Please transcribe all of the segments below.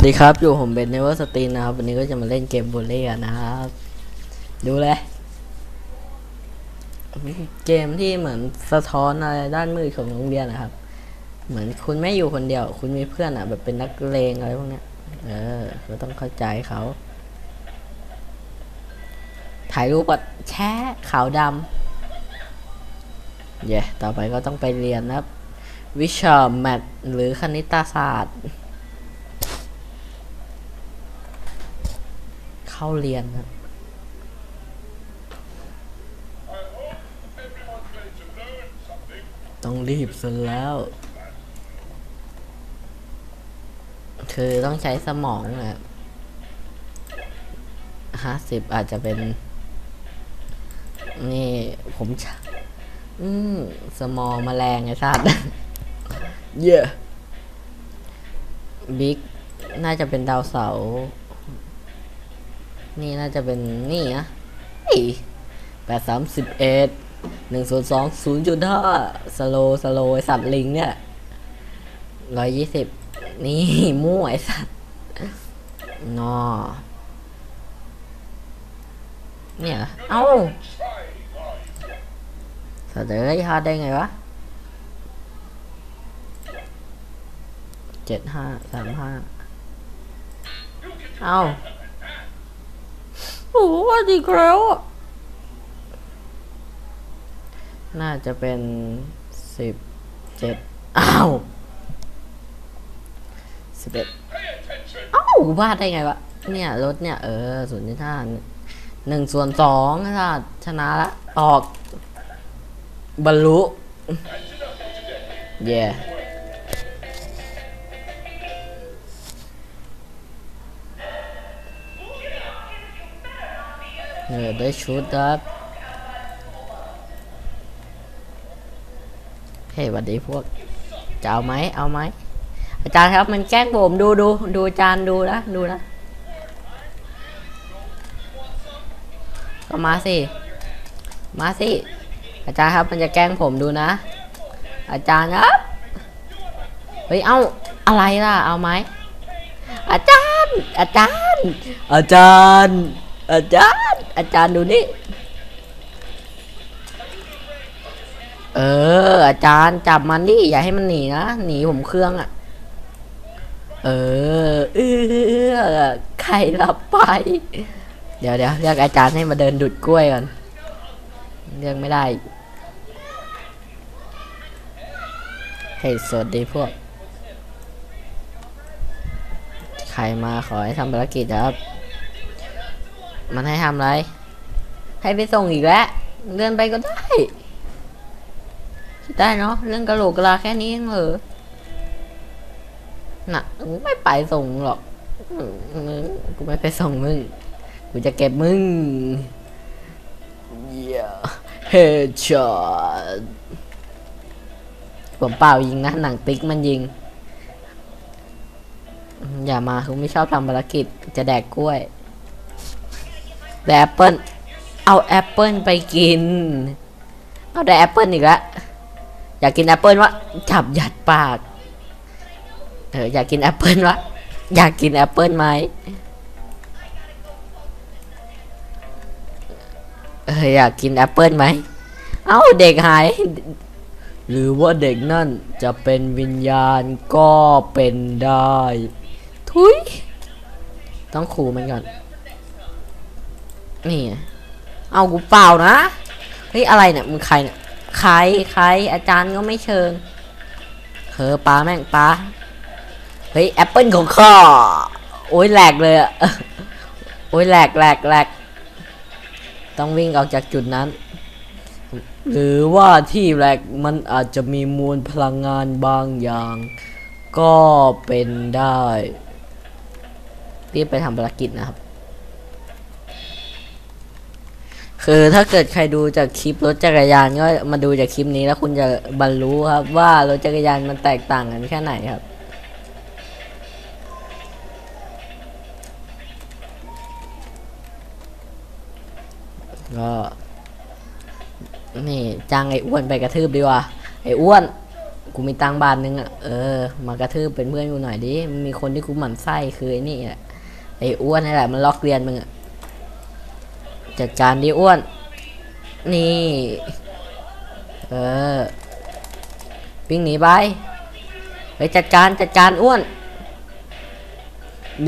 สวัสดีครับ อยู่ผมเป็นเนเวอร์สตีนนะครับ วันนี้ก็จะมาเล่นเกมบุลเล่นนะครับ ดูเลย เกมที่เหมือนสะท้อนอะไรด้านมืดของโรงเรียนนะครับ เหมือนคุณไม่อยู่คนเดียว คุณมีเพื่อนอะ แบบเป็นนักเลงอะไรพวกเนี้ย เออเราต้องเข้าใจเขา ถ่ายรูปกับแช่ขาวดำเย่ต่อไปก็ต้องไปเรียนนะครับ วิชาแมทหรือคณิตศาสตร์ เข้าเรียนครับต้องรีบซะแล้ว คือต้องใช้สมองนะห้าสิบอาจจะเป็น นี่ผมชอืมสมองแมลงไอ้สัตว์เยอะบิ๊กน่าจะเป็นดาวเสาร์ นี่น่าจะเป็นนี่นะแปดสามสิบเอ็ดหนึ่งศูนย์สองศูนย์จุดห้าสโลสโลไอสัตว์ลิงเนี่ยร้อยยี่สิบนี่มั่วไอสัตว์นอเนี่ยเอ้าสัตว์เลยฮาได้ไงวะเจ็ดห้าสามห้าเอ้า โอ้ว่าดีแล้วน่าจะเป็นสิบเจ็ดอ้าวสิบเอ็ดอ้าววาดได้ไงวะ เนี่ยรถเนี่ย เออศูนย์ที่ท่าหนึ่งส่วนสองถ้าชนะละ ออก บรรลุ เย่ เออได้ชุดครับเฮ้ยวันดีพวกจะเอาไหมเอาไหมอาจารย์ครับมันแกล้งผมดูดูดูอาจารย์ดูนะดูนะก็มาสิมาสิอาจารย์ครับมันจะแกล้งผมดูนะ อาจารย์ครับเฮ้ยเอาอะไรล่ะเอาไหมอาจารย์ อาจารย์ อาจารย์ อาจารย์ อาจารย์ดูนี่ เออ อาจารย์จับมันดิอย่าให้มันหนีนะ หนีผมเครื่องอะ่ะ เออเออใครรับไป เดี๋ยวเดี๋ยวเรียกอาจารย์ให้มาเดินดุดกล้วยก่อนเรียกไม่ได้ให้สวัสดีพวก ใครมาขอให้ทำภารกิจครับ มันให้ทำอะไร ให้ไปส่งอีกแล้ว เลื่อนไปก็ได้ได้เนาะ เรื่องกระโหลกกระลาแค่นี้เองเหรอ น่ะกูไม่ไปส่งหรอกกูไม่ไปส่งมึง กูจะเก็บมึง เย้เฮดช็อตผมเปล่ายิงนะ หนังติ๊กมันยิง อย่ามาคุณไม่ชอบทำภารกิจ จะแดกกล้วย แต่แอปเปิลเอาแอปเปิลไปกิน เอาแต่แอปเปิลอีกแล้วอยากกินแอปเปิลวะจับหยัดปากเอออยากกินแอปเปิลวะอยากกินแอปเปิลไหมเอออยากกินแอปเปิลไหมเอ้าเด็กหาย หรือว่าเด็กนั่นจะเป็นวิญญาณก็เป็นได้ ทุย ต้องขู่มันก่อน นี่ เอากูเปล่านะ เฮ้ย อะไรเนี่ยมึงใครเนี่ย ใครใครอาจารย์ก็ไม่เชิญเฮอปลาแม่งปลาเฮ้ยแอปเปิลของข้าโอ้ยแหลกเลยอะโอ้ยแหลกแหลกแหลกต้องวิ่งออกจากจุดนั้น หรือว่าที่แหลกมันอาจจะมีมวลพลังงานบางอย่าง ก็เป็นได้รีบไปทำภารกิจนะครับ คือถ้าเกิดใครดูจากคลิปรถจักรยานก็มาดูจากคลิปนี้แล้วคุณจะบรรลุครับ ว่ารถจักรยานมันแตกต่างกันแค่ไหนครับ ก็นี่จ้างไอ้อ้วนไปกระทืบดีกว่าไอ้อ้วนกูมีตังบาทนึงอะเออมากระทืบเป็นเพื่อนกูหน่อยดิมีคนที่กูหมั่นไส้คือไอ้นี่แหละไอ้อ้วนนี่แหละมันล็อกเรียนมึงอะ จัดการดิอ้วน นี่ เออวิ่งหนีไปไปจัดการจัดการอ้วน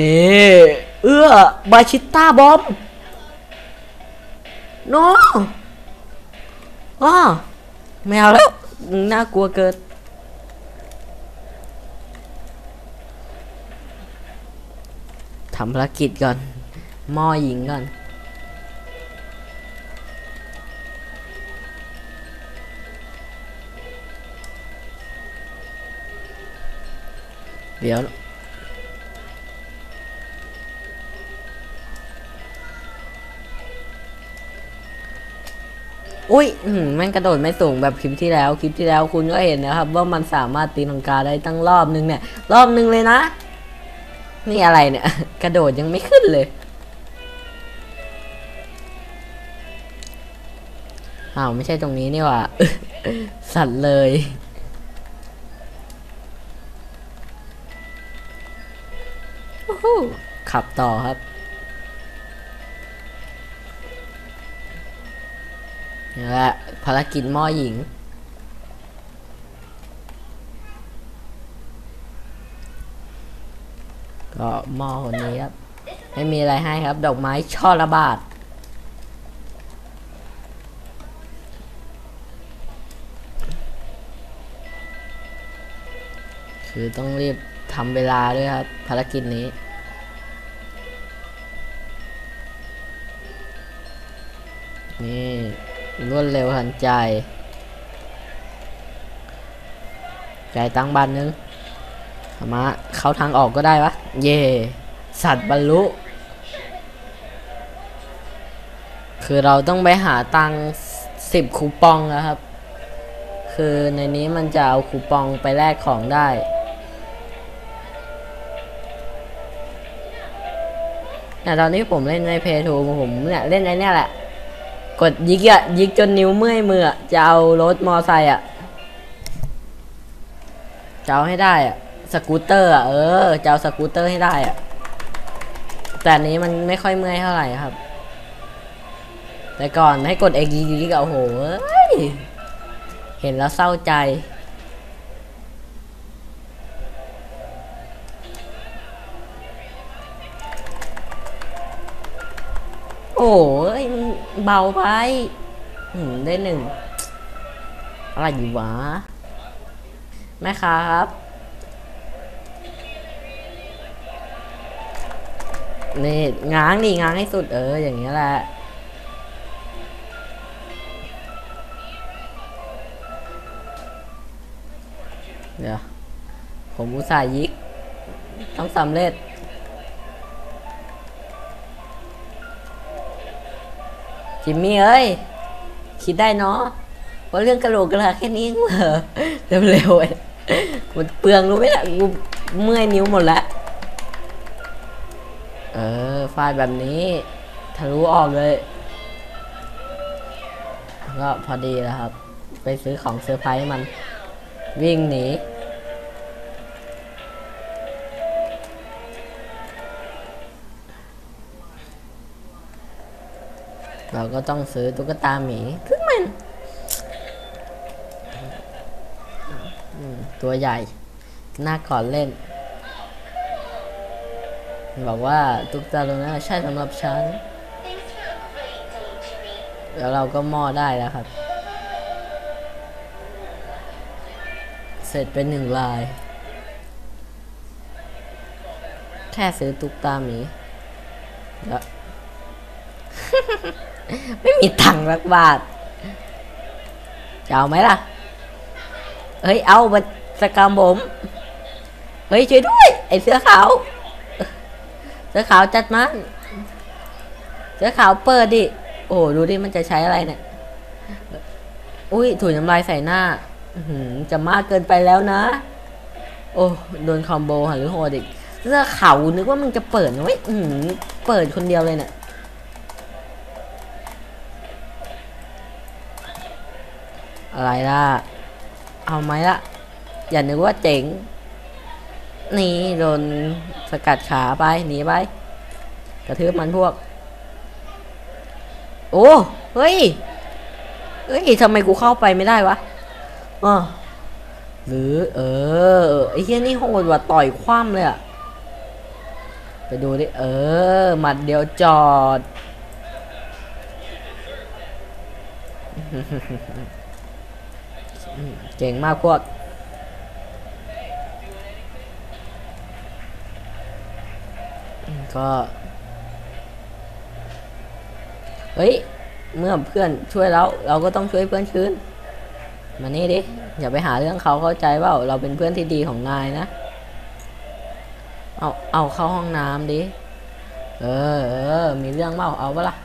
นี่เอื้อบาชิต้าบอมโนอ้อไม่เอาแล้วน่ากลัวเกินทำภารกิจก่อนหม้อหญิงก่อน เดี๋ยว อุ้ยแม่งกระโดดไม่สูงแบบคลิปที่แล้ว คลิปที่แล้วคุณก็เห็นนะครับ ว่ามันสามารถตีลังกาได้ตั้งรอบนึงเนี่ย รอบนึงเลยนะ นี่อะไรเนี่ย กระโดดยังไม่ขึ้นเลยอ้าวไม่ใช่ตรงนี้นี่หว่า สัตว์เลย ขับต่อครับนี่แหละภารกิจหม้อหญิง ก็หม้อคนนี้ครับ ไม่มีอะไรให้ครับ ดอกไม้ช่อละบาทคือต้องรีบทำเวลาด้วยครับ ภารกิจนี้ รวดเร็วทันใจ ใจตั้งบันนึงมาเข้าทางออกก็ได้ปะเย่สัตว์บรรลุ คือเราต้องไปหาตังสิบคูปองนะครับ คือในนี้มันจะเอาคูปองไปแลกของได้แต่ตอนนี้ผมเล่นในเพย์ทูผมเนี่ยเล่นไอ้เนี่ยแหละ กดยิกอะยิกจนนิ้วเมื่อยมืออะจะเอารถมอไซค์อะจะเอาให้ได้อะสกูตเตอร์อะเออจะเอาสกูตเตอร์ให้ได้อะแต่นี้มันไม่ค่อยเมื่อยเท่าไหร่ครับ แต่ก่อนให้กดเอ็กยิกยิกอะโอ้โหเห็นแล้วเศร้าใจ โอ้ยมันเบาไปหืมได้หนึ่งอะไรอยู่วะแม่ค้าครับ นี่ง้างนี่ง้างให้สุดเออ อย่างเงี้ยแหละเดี๋ยวผมอุตส่าห์ยิก ต้องสำเร็จ จิมมี่เอ้ย คิดได้เนาะว่าเรื่องกระโหลกกระลาแค่นี้เองเหรอเร็วๆเว้ยมันเปลืองรู้ไหมล่ะกูเมื่อยนิ้วหมดล้วเออฟาดแบบนี้ทะลุออกเลย ก็พอดีแล้วครับ ไปซื้อของเซอร์ไพรส์มัน วิ่งหนี เราก็ต้องซื้อตุ๊กตาหมีซึ่งมันตัวใหญ่หน้าก่อนเล่น บอกว่าตุ๊กตาตัวนั้นใช่สำหรับฉัน แล้วเราก็มอได้แล้วครับ เสร็จเป็นหนึ่งลาย แค่ซื้อตุ๊กตาหมีแล้ว ไม่มีตังค์สักบาทจะเอาไหมล่ะ เฮ้ย เอามาสกรรมผม เฮ้ยช่วยด้วย ไอเสื้อขาว เสื้อขาวจัดมัน เสื้อขาวเปิดดิ โอ้ดูดิ มันจะใช้อะไรเนี่ย อุ้ยถุยน้ำลายใส่หน้าจะมากเกินไปแล้วนะ โอ้โดนคอมโบหรือโหดอีกเสื้อขาวนึกว่ามึงจะเปิดนะเว้ยเปิดคนเดียวเลยเนี่ย อะไรล่ะ เอาไหมล่ะ อย่านึกว่าเจ๋ง นี่โดนสกัดขาไป หนีไป กระทืบมันพวก โอ้ เฮ้ย เฮ้ยทำไมกูเข้าไปไม่ได้วะอ่าหรือ เออ ไอ้เฮียนี่โหดว่ะต่อยคว่ำเลยอะไปดูดิ เออ หมัดเดียวจอด เก่งมากพวกก็เฮ้ย เมื่อเพื่อนช่วยเราเราก็ต้องช่วยเพื่อนคืนมานี่ดิ อย่าไปหาเรื่องเขาเข้าใจว่าเราเป็นเพื่อนที่ดีของนายนะ เอา เอาเข้าห้องน้ำดิ เออเออ มีเรื่องเมาเอาปะล่ะ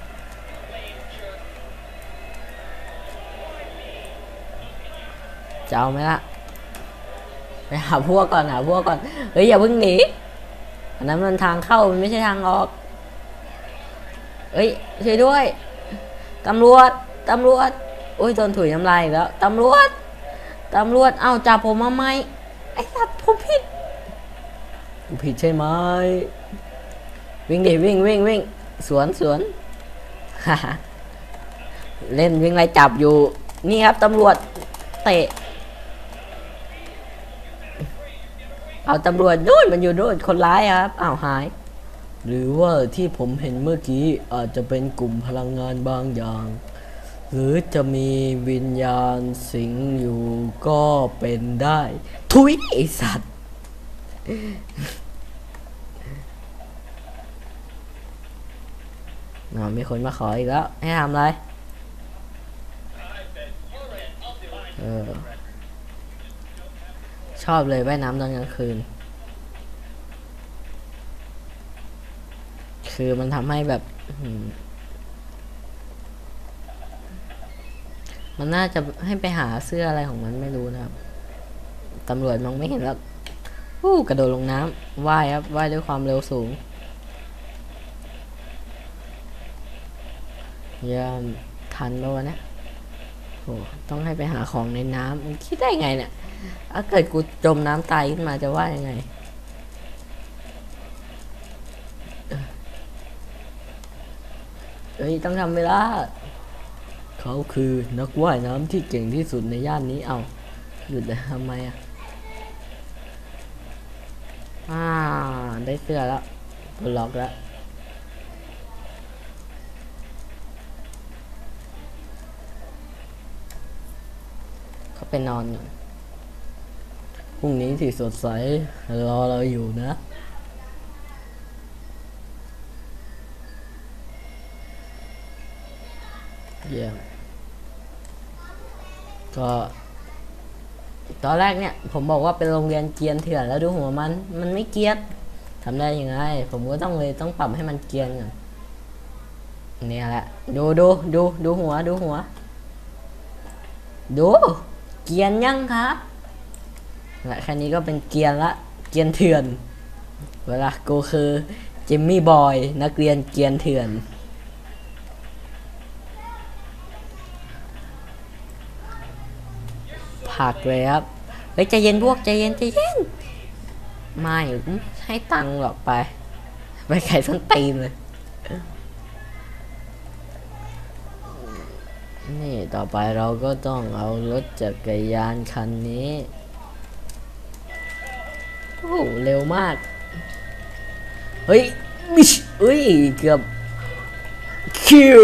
จะเอาไหมล่ะไปหาพวกก่อนหาพวกก่อนเฮ้ยอย่าเพิ่งหนีอันนั้นมันทางเข้ามันไม่ใช่ทางออกเอ้ยช่วยด้วยตำรวจตำรวจโอ้ยโดนถุยน้ำลายอีกแล้วตำรวจตำรวจเอาจับผมมาไหมไอ้สัตว์ผมผิดกูผิดใช่ไหมวิ่งดิวิ่งวิ่งวิ่งสวนสวนเล่นวิ่งไล่จับอยู่ นี่ครับตำรวจเตะ เอาตำรวจนู่นมันอยู่นู่นคนร้ายครับอ้าวหาย หรือว่าที่ผมเห็นเมื่อกี้อาจจะเป็นกลุ่มพลังงานบางอย่าง หรือจะมีวิญญาณสิงอยู่ก็เป็นได้ ทุยไอสัตว์อ๋อมีคนมาขออีกแล้ว ให้ทำอะไร เออ ชอบเลยว่ายน้ำตอนกลางคืน คือมันทำให้แบบมันน่าจะให้ไปหาเสื้ออะไรของมันไม่รู้นะครับตำรวจมองไม่เห็นแล้วู้กระโดดลงน้ำว่ายครับว่ายด้วยความเร็วสูงเยี่ยมทันปะวะเนี่ยโหต้องให้ไปหาของในน้ำคิดได้ไงเนี่ย ถ้าเกิดกูจมน้ำตายขึ้นมาจะว่ายังไงเอ้ย ต้องทำเวลา เขาคือนักว่ายน้ำที่เก่งที่สุดในย่านนี้ เอาหยุดเลยทำไมอะ อ่า ได้เสื้อแล้วปลดล็อกแล้วเขาไปนอนอยู่ พรุ่งนี้ที่สดใส รอเราอยู่นะ เยี่ยมก็ตอนแรกเนี่ย ผมบอกว่าเป็นโรงเรียนเกียนเถื่อนแล้วดูหัวมัน มันไม่เกียนทำได้ยังไง ผมก็ต้องเลยต้องปรับให้มันเกียนก่อนเนี่ยแหละ ดูดูดูดูหัวดูหัว ดู เกียนยังครับ และแค่นี้ก็เป็นเกียนละเกียนเถื่อน เวลากูคือจิมมี่บอยนักเรียนเกียนเถื่อน ผักเลยครับเฮ้ยใจเย็นพวกใจเย็นใจเย็นไม่ให้ตังค์หรอกไป ไปไข่ส้นตีนเลยนี่ต่อไปเราก็ต้องเอารถจักรยานคันนี้ โอ้เร็วมาก เฮ้ยบิชเฮ้ย เกือบ คิว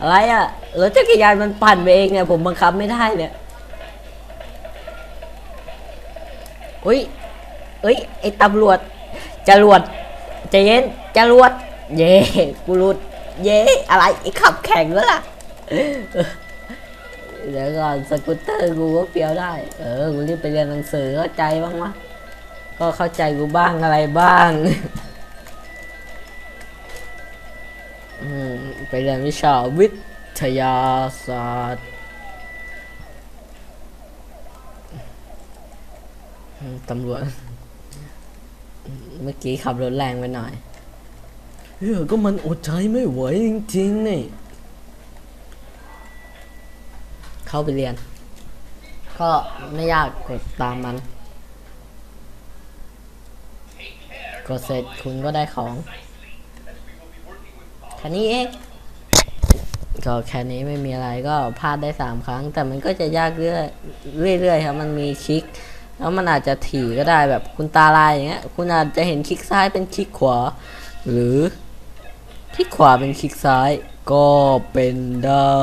อะไรอะรถจักรยานมันปั่นไปเองเนี่ย ผมบังคับไม่ได้เนี่ยเฮ้ยเฮ้ย ไอ้ตำรวจจรวดใจเย็นจรวด เย่กูรุด เย่อะไรไอ้ขับแข่งแล้วล่ะ เดี๋ยวก่อนสกูตเตอร์กูก็เปียวได้ เออกูรีบไปเรียนหนังสือเข้าใจบ้างวะก็เข้าใจกูบ้างอะไรบ้าง อืมไปเรียนวิชาวิทยาศาสตร์ตำรวจ เมื่อกี้ขับรถแรงไปหน่อยเฮ้ยก็มันอดใจไม่ไหวจริงๆนี่ เข้าไปเรียน ก็ไม่ยากกดตามมัน กดเสร็จคุณก็ได้ของ แค่นี้เองก็แค่นี้ไม่มีอะไรก็พลาดได้สามครั้ง แต่มันก็จะยากเรื่อยเรื่อยๆครับ มันมีคลิก แล้วมันอาจจะถี่ก็ได้แบบคุณตาลายอย่างเงี้ย คุณอาจจะเห็นคลิกซ้ายเป็นคลิกขวา หรือคลิกขวาเป็นคลิกซ้ายก็เป็นได้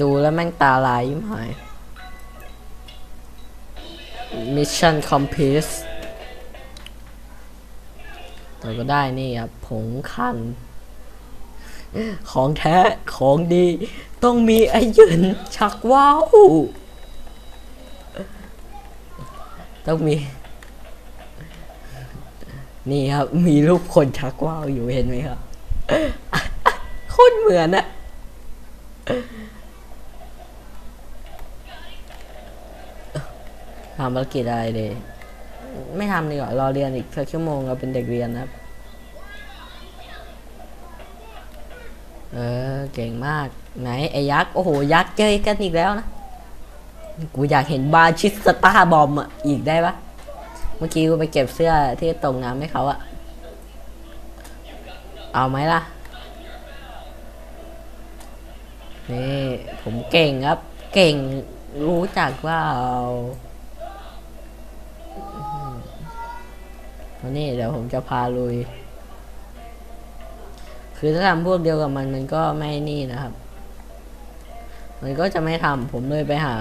ดูแล้วแม่งตาลายยิ่งหาย Mission Complete เราก็ได้นี่ครับผงคัน ของแท้ของดี ต้องมีไอ้ยินชักว้าว ต้องมี นี่ครับมีรูปคนชักว้าวอยู่เห็นไหมครับ โคตรเหมือนอะ ทำภารกิจอะไรดีไม่ทำดีกว่ารอเรียนอีกสักชั่วโมงเราเป็นเด็กเรียนนะครับ เออเก่งมากไหนไอ้ยักษ์โอ้โหยักษ์เจอกันอีกแล้วนะกูอยากเห็นบาชิสตาบอมอะอีกได้ปะเมื่อกี้กูไปเก็บเสื้อที่ตรงน้ำให้เขาอะเอาไหมล่ะ นี่ผมเก่งครับ เก่งรู้จักว่าเอา วันนี้เดี๋ยวผมจะพาลุย คือถ้าทำพวกเดียวกับมันมันก็ไม่นี่นะครับ มันก็จะไม่ทำผมเลยไปหา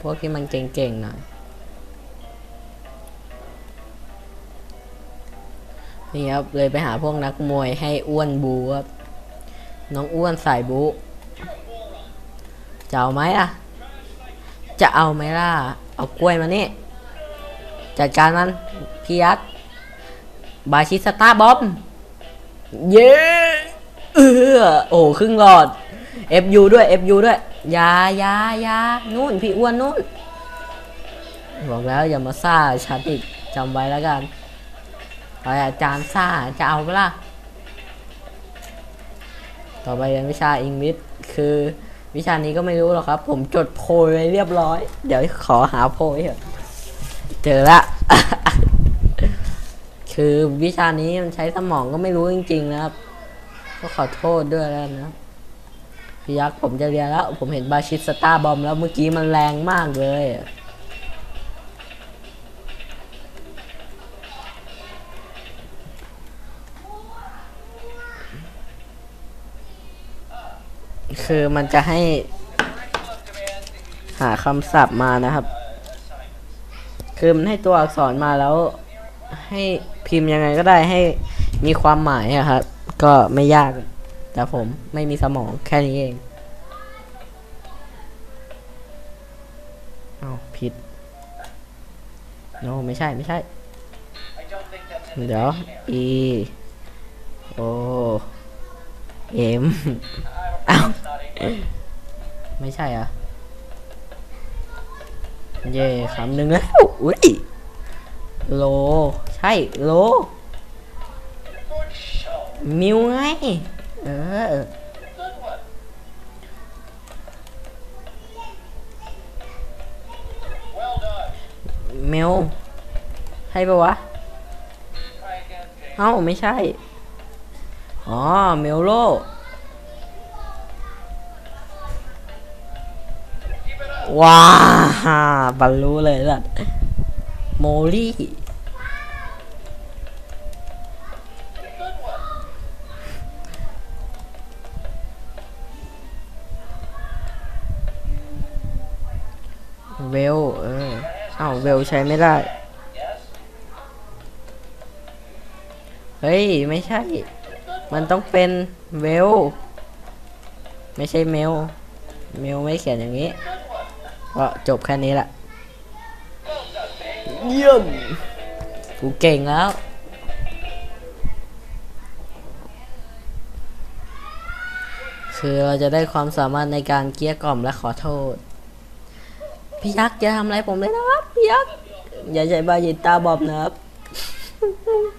พวกที่มันเก่งๆหน่อยนี่ครับเลยไปหาพวกนักมวยให้อ้วนบูครับน้องอ้วนใส่บูจะเอาไหมล่ะ จะเอาไหมล่ะ เอากล้วยมานี่ จัดการมันพี่ยักษ์ บาชิสตาบอม เย้เออโอ้ครึ่งหลอด FU ด้วย FU ด้วยอยาอยาอยานู่นพี่อ้วนนู่น บอกแล้วอย่ามาซ่าชัดอีกจำไว้แล้วกันไปอาจารย์ซ่าจะเอาเปะล่าต่อไปเรียนวิชาอังกฤษคือวิชานี้ก็ไม่รู้หรอกครับ ผมจดโพยไว้เรียบร้อย เดี๋ยวขอหาโพยเถอะเจอละ คือวิชานี้มันใช้สมองก็ไม่รู้จริง ๆ นะครับ ก็ขอโทษด้วยแล้วนะพี่ยักษ์ผมจะเรียนแล้ว ผมเห็นบาชิสตาบอมแล้วเมื่อกี้มันแรงมากเลยคือมันจะให้ หาคำศัพท์มานะครับ คือมันให้ตัวอักษรมาแล้ว ให้พิมพ์ยังไงก็ได้ให้มีความหมายอะครับ ก็ไม่ยาก แต่ผมไม่มีสมองแค่นี้เองเอาผิด โนไม่ใช่ไม่ใช่ เดี๋ยว e o m อ้าวไม่ใช่อะ เย่คำหนึ่งแล้วอุ้ย โล ใช่โล มิวไง เออ เมล ใช่ปะวะ เอ้า ไม่ใช่ อ๋อ เมลโลว้าบรรลุเลยล่ะ มลี่เวล เอออ้าเวลใช้ไม่ได้ เฮ้ย ไม่ใช่ มันต้องเป็นเวล ไม่ใช่เมล เมลไม่เขียนอย่างนี้ ก็จบแค่นี้แหละ เยี่ยมกูเก่งแล้ว คือเราจะได้ความสามารถในการเกลี้ยกล่อมและขอโทษ พี่ยักษ์อย่าทำอะไรผมเลยนะครับ พี่ยักษ์อย่าใช้บายิตาบอมนะครับ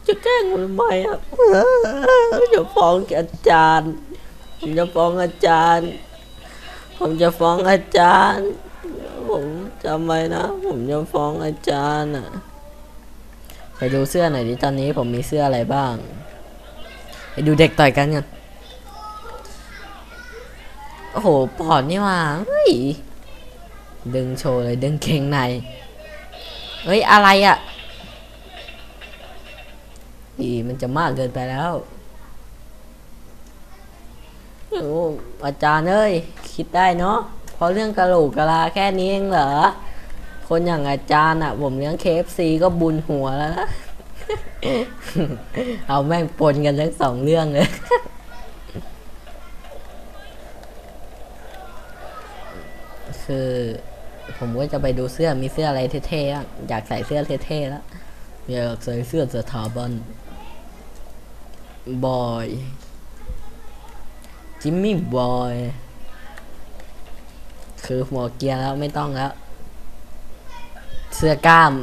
จะแกล้งผมทำไมครับจะฟ้องอาจารย์ ผมจะฟ้องอาจารย์ ผมจะฟ้องอาจารย์ จำไว้นะ ผมจะฟ้องอาจารย์อะไปดูเสื้อหน่อยดิตอนนี้ผมมีเสื้ออะไรบ้าง ไปดูเด็กต่อยกันกันโอ้โหปอดนี่หว่าเฮ้ยดึงโชว์เลยดึงเกงในเฮ้ยอะไรอะอีมันจะมากเกินไปแล้วโอ้อาจารย์เอ้ย คิดได้เนาะ เพราะเรื่องกระโหลกกะลาแค่นี้เองเหรอ คนอย่างอาจารย์อะ ผมเลี้ยงเคฟซีก็บุญหัวแล้วนะเอาแม่งปนกันทั้งสองเรื่องเลยคือ ผมก็จะไปดูเสื้อมีเสื้ออะไรเท่ๆอยากใส่เสื้อเท่ๆแล้วอยากใส่เสื้อสถาบันบอยจิมมี่บอย คือหัวเกียร์แล้วไม่ต้องแล้ว เสื้อกล้าม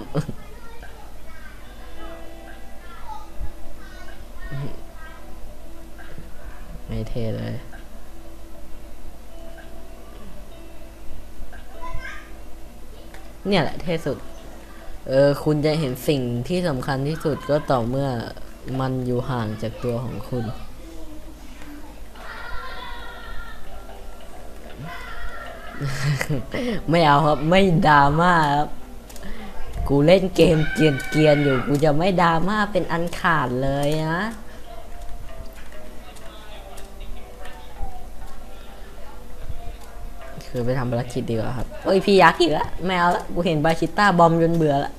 ไม่เทเลยเนี่ยแหละเท่สุด เออ คุณจะเห็นสิ่งที่สำคัญที่สุดก็ต่อเมื่อมันอยู่ห่างจากตัวของคุณ ไม่เอาครับไม่ดราม่าครับ กูเล่นเกมเกียนเกียนอยู่ กูจะไม่ดราม่าเป็นอันขาดเลยนะคือไปทำภารกิจดีกว่าครับเอ้ยพี่ยักษ์อีกแล้วไม่เอาละกูเห็นบาชิต้าบอมจนเบื่อละ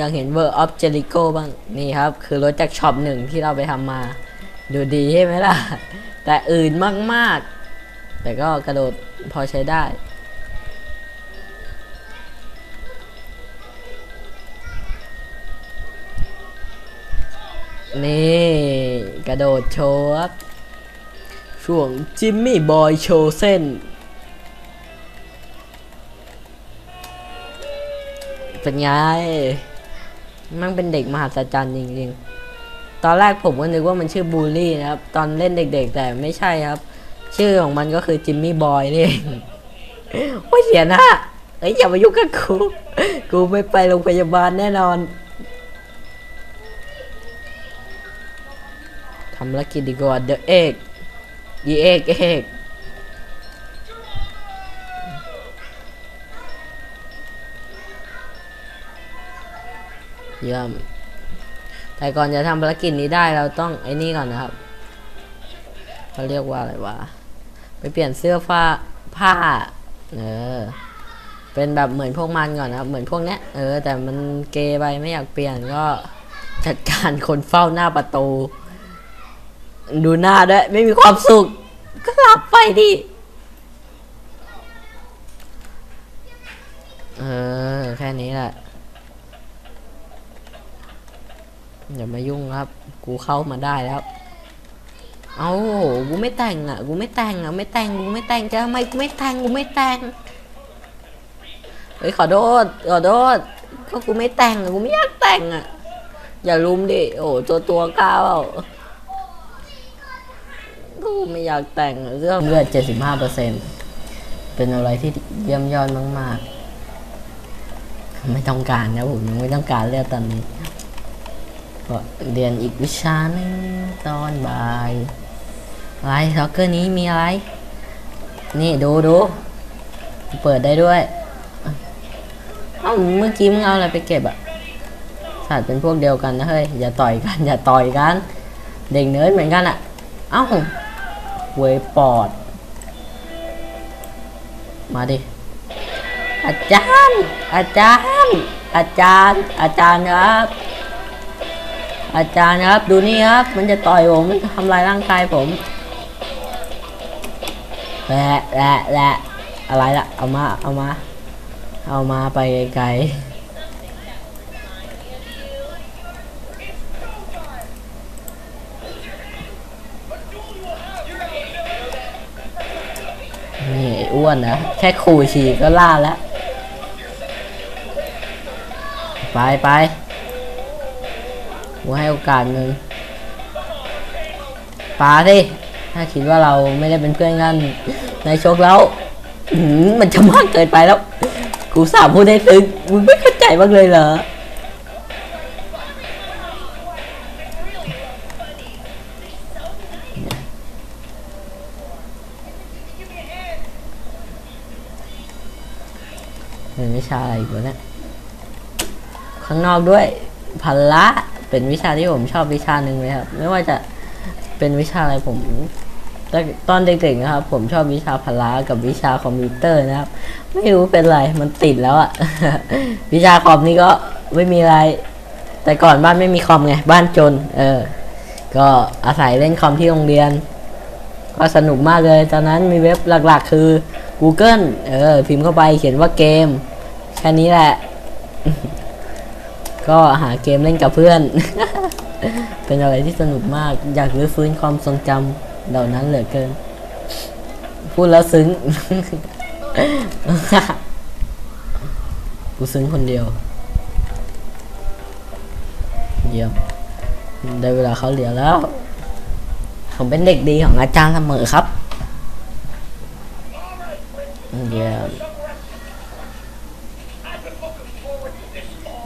ยังเห็นเวอร์ออฟเจริโกบ้างนี่ครับ คือรถจากช็อปหนึ่งที่เราไปทำมา ดูดีใช่ไหมล่ะ แต่อื่นมากๆ แต่ก็กระโดดพอใช้ได้ นี่ กระโดดโชว์ครับช่วงจิมมี่บอยโชว์เส้น เป็นไงมันเป็นเด็กมหัศจรรย์จริงๆ ตอนแรกผมก็นึกว่ามันชื่อบูลลี่นะครับ ตอนเล่นเด็กๆ แต่ไม่ใช่ครับ ชื่อของมันก็คือจิมมี่บอยนี่เองโอ้ยเสียน้าเอ้ยอย่ามายุ่งกับกูกูไม่ไปโรงพยาบาลแน่นอนทำภารกิจดีกว่า The Egg The Egg Egg เยี่ยมแต่ก่อนจะทำภารกิจนี้ได้เราต้องไอ้นี่ก่อนนะครับเขาเรียกว่าอะไรวะ ไปเปลี่ยนเสื้อผ้าผ้า เออ เป็นแบบเหมือนพวกมันก่อนนะครับ เหมือนพวกเนี้ย เออ แต่มันเกยไปไม่อยากเปลี่ยนก็จัดการคนเฝ้าหน้าประตู ดูหน้าด้วย ไม่มีความสุข ก็หลับไปดิ เออ แค่นี้แหละอย่ามายุ่งครับ กูเข้ามาได้แล้ว เอากูไม่แต่งอะ กูไม่แต่งอะ ไม่แต่ง กูไม่แต่งจะทำไมกูไม่แต่ง กูไม่แต่ง เฮ้ยขอโทษ ขอโทษ ก็กูไม่แต่งอะ กูไม่อยากแต่งอะ อย่าลุมดิ โอ้ตัวตัวก้าวกูไม่อยากแต่งเรื่องเลือดเจ็ดสิบห้าเปอร์เซ็นเป็นอะไรที่เยี่ยมยอดมากๆ ไม่ต้องการนะผมยังไม่ต้องการเลือดตอนนี้ก็เรียนอีกวิชาหนึ่งตอนบ่าย อะไรซ็อกเกอร์นี้มีอะไร นี่ดูดูเปิดได้ด้วย เอ้าเมื่อกี้มึงเอาอะไรไปเก็บอะสัตว์เป็นพวกเดียวกันนะเฮ้ย อย่าต่อยกัน อย่าต่อยกัน เด็กเนิร์ดเหมือนกันอะเอ้าเวยปอด มาดิ อาจารย์ อาจารย์ อาจารย์ อาจารย์ครับ อาจารย์ครับ ดูนี่ครับ มันจะต่อยผม มันทำลายร่างกายผม แหละแหละแหละอะไรล่ะ เอามา เอามา เอามาไปไกลนี่อ้วนนะแค่ขู่ฉี่ก็ล่าแล้ว ไปไปกูให้โอกาสมึงปาสิ ถ้าคิดว่าเราไม่ได้เป็นเพื่อนกันในชกแล้วมันจะมากเกินไปแล้ว กูสามพูดได้ซึ้งมึงไม่เข้าใจบ้างเลยเหรอเป็นวิชาอะไรอีกวะเนี่ยข้างนอกด้วยพละเป็นวิชาที่ผมชอบวิชาหนึ่งเลยครับ ไม่ว่าจะเป็นวิชาอะไรผม ต่ตอนเด็กๆนะครับ ผมชอบวิชาพละกับวิชาคอมพิวเตอร์นะครับ ไม่รู้เป็นไรมันติดแล้วอะวิชาคอมนี่ก็ไม่มีอะไร แต่ก่อนบ้านไม่มีคอมไงบ้านจน เออ ก็อาศัยเล่นคอมที่โรงเรียน ก็สนุกมากเลย ตอนนั้นมีเว็บหลักๆ คือ Google เออ พิมพ์เข้าไปเขียนว่าเกม แค่นี้แหละ ก็หาเกมเล่นกับเพื่อน เป็นอะไรที่สนุกมาก อยากรื้อฟื้นความทรงจำ เหล่านั้นเหลือเกิน พูดแล้วซึ้ง กูซึ้งคนเดียว เยี่ยม ได้เวลาเขาเหลียวแล้ว ผมเป็นเด็กดีของอาจารย์เสมอครับ เยี่ยม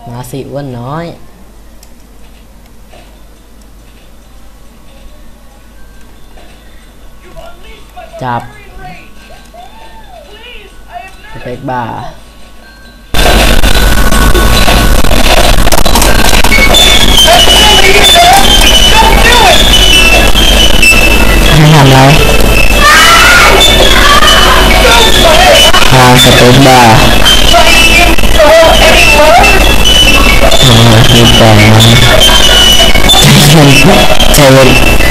มาสิอ้วนน้อย จับสเปกบาร์ให้ทำอะไรอ่าสเปกบาร์อ่ามีแต่ใจเย็น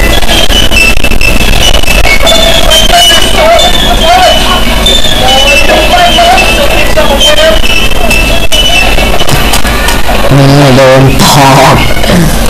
นี่โดนทอก